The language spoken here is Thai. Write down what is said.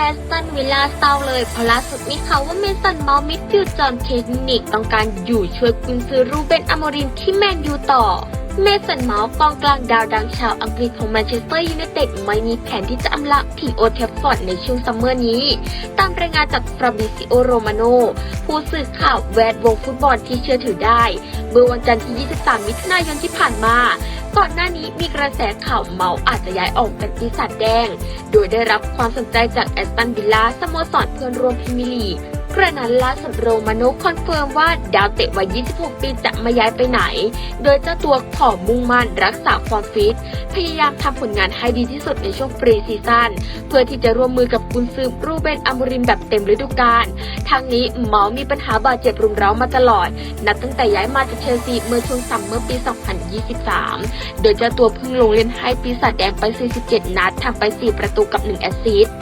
แอสตันวิลล่าเศร้าเลยเพราะล่าสุดมีข่าวว่าเมสันเมาส์มิดฟิลจอห์นเทคนิคต้องการอยู่ช่วยกุนซือรูเบนอโมรินที่แมนยูต่อ เมสันเมาส์กองกลางดาวดังชาวอังกฤษของแมนเชสเตอร์ยูไนเต็ดไม่มีแผนที่จะอำลาถิ่นโอเทฟฟอร์ดในช่วงซัมเมอร์นี้ ตามรายงานจากฟราบิซิโอโรมาโนผู้สื่อข่าวแวดวงฟุตบอลที่เชื่อถือได้ เมื่อวันจันทร์ที่ 23 มิถุนายนที่ผ่านมาก่อนหน้านี้มีกระแสข่าวเมาอาจจะย้ายออกเป็นปีศาจแดง โดยได้รับความสนใจจากแอสตันวิลล่าสโมสรเพื่อนร่วมพรีเมียร์ลีก กระนั้นล่าสุดโรมาโนคอนเฟิร์มว่าดาวเตะวัย 26 ปีจะไม่ย้ายไปไหน โดยเจ้าตัวขอมุ่งมั่นรักษาความฟิต พยายามทำผลงานให้ดีที่สุดในช่วงปรีซีซั่นเพื่อที่จะร่วมมือกับกุนซือรูเบนอามริมแบบเต็มฤดูกาลทางนี้เมามีปัญหาบาดเจ็บรุมเร้ามาตลอด นับตั้งแต่ย้ายมาจากเชลซีเมื่อช่วงซัมเมอร์ปี 2023 โดยเจ้าตัวเพิ่งลงเล่นให้ปีศาจแดงไป 47 นัดทำไป 4 ประตูกับ 1 แอสซิสต์